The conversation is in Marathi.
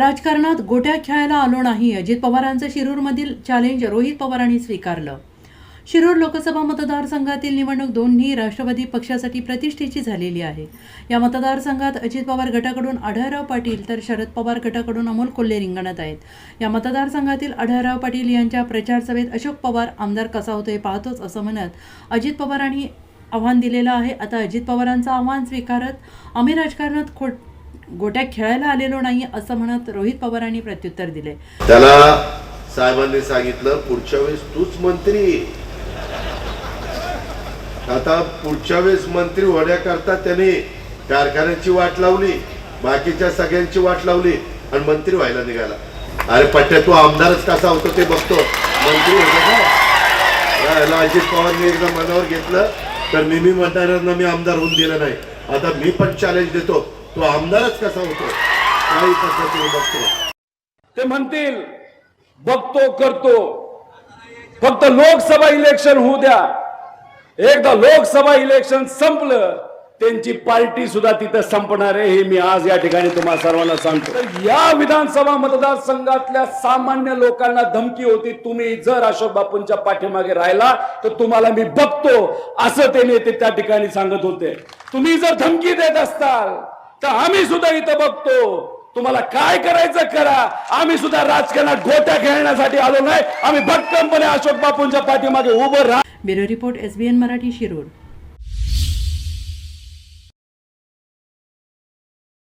राजकारणात गोट्या खेळायला आलो नाही. अजित पवारांचं शिरूरमधील चॅलेंज रोहित पवारांनी स्वीकारलं. शिरूर लोकसभा मतदारसंघातील निवडणूक दोन्ही राष्ट्रवादी पक्षासाठी प्रतिष्ठेची झालेली आहे. या मतदारसंघात अजित पवार गटाकडून आढळराव पाटील तर शरद पवार गटाकडून अमोल कोल्हे रिंगणात आहेत. या मतदारसंघातील आढळराव पाटील यांच्या प्रचार सभेत अशोक पवार आमदार कसा होतोय पाहतोच असं म्हणत अजित पवारांनी आव्हान दिलेलं आहे. आता अजित पवारांचं आव्हान स्वीकारत आम्ही राजकारणात खोट गोट्या खेळायला आलेलो नाही असं म्हणत रोहित पवारांनी प्रत्युत्तर दिले. त्याला साहेबांनी सांगितलं पुढच्या वेळेस तूच मंत्री आता पुढच्या वेळेस मंत्री होण्याकरता त्याने कारखान्याची वाट लावली बाकीच्या सगळ्यांची वाट लावली आणि मंत्री व्हायला निघाला. अरे पट्ट्या तू आमदारच कसा होतो ते बघतो. मंत्री होता अजित पवारने एकदा मनावर घेतलं तर मी मी मतदारांना मी आमदार होऊन दिलं नाही. आता मी पण चॅलेंज देतो. तो आमदारच कसा होतो? काही पद्धतीने बघतो. ते म्हणतील बघतो करतो. फक्त लोकसभा इलेक्शन होऊ द्या. एकदा लोकसभा इलेक्शन संपलं त्यांची पार्टी सुद्धा तिथं संपणार आहे हे मी आज या ठिकाणी तुम्हाला सर्वांना सांगतो. तर या विधानसभा मतदारसंघातल्या सामान्य लोकांना धमकी होती तुम्ही जर अशोक बापूंच्या पाठीमागे राहिला तर तुम्हाला मी बघतो असं ते नेते त्या ठिकाणी सांगत होते. तुम्ही जर धमकी देत असताल तर आम्ही सुद्धा इथं बघतो. तुम्हाला काय करायचं करा. आम्ही सुद्धा राजकारणात गोट्या खेळण्यासाठी आलो नाही. आम्ही भक्कमपणे अशोक बापूंच्या पाठीमागे उभं राहा bureau report S B N Marathi Shirod